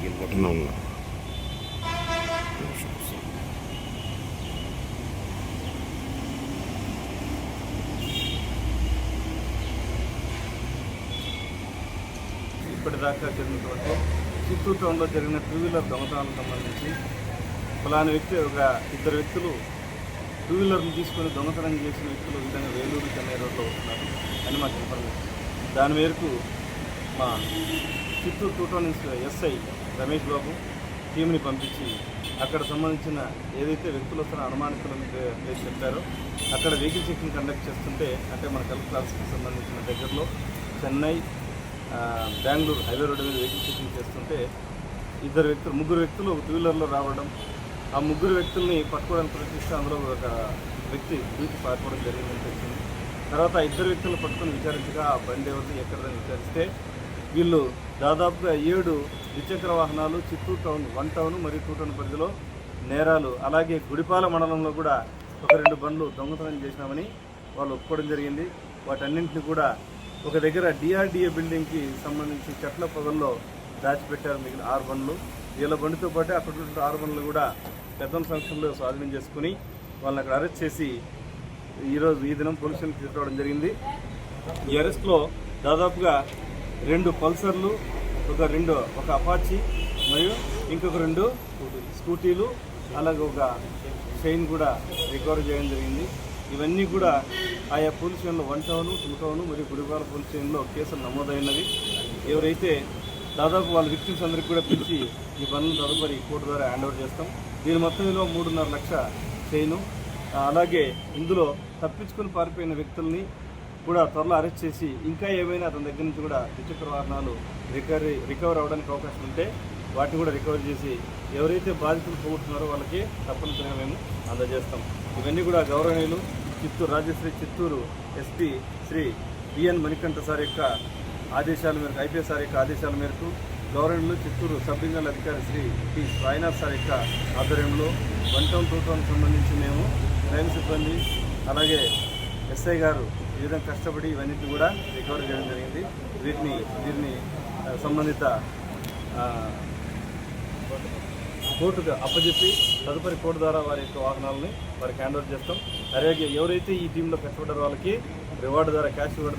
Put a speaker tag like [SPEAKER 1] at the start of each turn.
[SPEAKER 1] అవును
[SPEAKER 2] ఇప్పటిదాకా జరిగినటువంటి చిత్తూరు టౌన్లో జరిగిన టూ వీలర్ దొంగతనాలకు సంబంధించి ఫలానా వ్యక్తి ఒక ఇద్దరు వ్యక్తులు టూ వీలర్ని తీసుకొని దొంగతనం చేసిన వ్యక్తులు విధంగా వేలూరు చెన్నై రోడ్లో వస్తున్నారు. అని మాకు ఇన్ఫర్మేషన్. దాని మేరకు మా Chittoor two town SI Ramesh Babu టీంని పంపించి అక్కడ సంబంధించిన ఏదైతే వ్యక్తులు వస్తున్న అనుమానితులను ప్లేస్ చెప్పారో అక్కడ వెహికల్ చెకింగ్ కండక్ట్ చేస్తుంటే అంటే మన కలెక్టర్ ఆఫీస్కి సంబంధించిన దగ్గరలో చెన్నై బెంగళూరు హైవే రోడ్డు మీద వెహికల్ చెకింగ్ చేస్తుంటే ఇద్దరు వ్యక్తులు ముగ్గురు వ్యక్తులు టూ వీలర్లో రావడం ఆ ముగ్గురు వ్యక్తుల్ని పట్టుకోవడానికి ప్రయత్నిస్తే అందులో ఒక వ్యక్తి దూకి పారిపోవడం జరిగిందని తెలిసింది. తర్వాత ఇద్దరు వ్యక్తులను పట్టుకొని విచారించగా ఆ బండి ఎవరిని ఎక్కడదని విచారిస్తే వీళ్ళు దాదాపుగా ఏడు ద్విచక్ర వాహనాలు చిత్తూరు టౌన్ వన్ టౌన్ మరియు టూ టౌన్ పరిధిలో నేరాలు అలాగే గుడిపాల మండలంలో కూడా ఒక రెండు బండ్లు దొంగతనం చేసినామని వాళ్ళు ఒప్పుకోవడం జరిగింది. వాటన్నింటిని కూడా ఒక దగ్గర డిఆర్డిఏ బిల్డింగ్కి సంబంధించి చెట్ల పొదల్లో దాచిపెట్టారు మిగిలిన ఆరు బండ్లు. వీళ్ళ బండితో పాటు అక్కడ ఆరు బండ్లు కూడా పెద్ద సంక్షంలో స్వాధీనం చేసుకుని వాళ్ళని అక్కడ అరెస్ట్ చేసి ఈరోజు ఈ దినం పోలీసులకు తీసుకురావడం జరిగింది. ఈ అరెస్ట్లో దాదాపుగా రెండు పల్సర్లు ఒక రెండు ఒక అపాచీ మరియు ఇంకొక రెండు స్కూటీలు అలాగే ఒక చైన్ కూడా రికవర్ చేయడం జరిగింది. ఇవన్నీ కూడా ఆయా పోలీస్ స్టేషన్లో వన్ టౌన్ టూ టౌన్ మరియు గుడిపాల పోలీస్ స్టేషన్లో కేసులు నమోదైనవి. ఎవరైతే దాదాపు వాళ్ళ విక్టిమ్స్ అందరికీ కూడా పిలిచి ఈ పనులు తదుపరి కోర్టు ద్వారా హ్యాండ్ ఓవర్ చేస్తాం. దీని మొత్తం విలువ మూడున్నర లక్ష చైను. అలాగే ఇందులో తప్పించుకొని పారిపోయిన వ్యక్తుల్ని కూడా త్వరలో అరెస్ట్ చేసి ఇంకా ఏమైనా అతని దగ్గర నుంచి కూడా ద్విచక్ర వాహనాలు రికవరీ రికవర్ అవ్వడానికి అవకాశం ఉంటే వాటిని కూడా రికవర్ చేసి ఎవరైతే బాధితులు పోగొట్టున్నారో వాళ్ళకి తప్పనిసరిగా మేము అందజేస్తాం. ఇవన్నీ కూడా గౌరవనీయులు Chittoor Rajashree Chittoor SP Shri B N Manikanta sir యొక్క ఆదేశాల మేరకు ఐపీఎస్ సార్ యొక్క ఆదేశాల మేరకు గవర్నర్లు చిత్తూరు సబ్ డివిజనల్ అధికారి శ్రీ టి సాయినాథ్ సార్ యొక్క ఆధ్వర్యంలో వన్ టౌన్ టూ టౌన్ సంబంధించి మేము క్రైమ్ సిబ్బంది అలాగే ఎస్ఐ గారు ఈ విధంగా కష్టపడి ఇవన్నిటిని కూడా రికవర్ చేయడం జరిగింది. వీటిని దీన్ని సంబంధిత కోర్టుకు అప్పచెప్పి తదుపరి కోర్టు ద్వారా వారి యొక్క వాహనాలని వారికి హ్యాండ్ ఓవర్ చేస్తాం. అలాగే ఎవరైతే ఈ టీంలో కష్టపడ్డారో వాళ్ళకి రివార్డు ద్వారా క్యాష్ ఇవ్వడం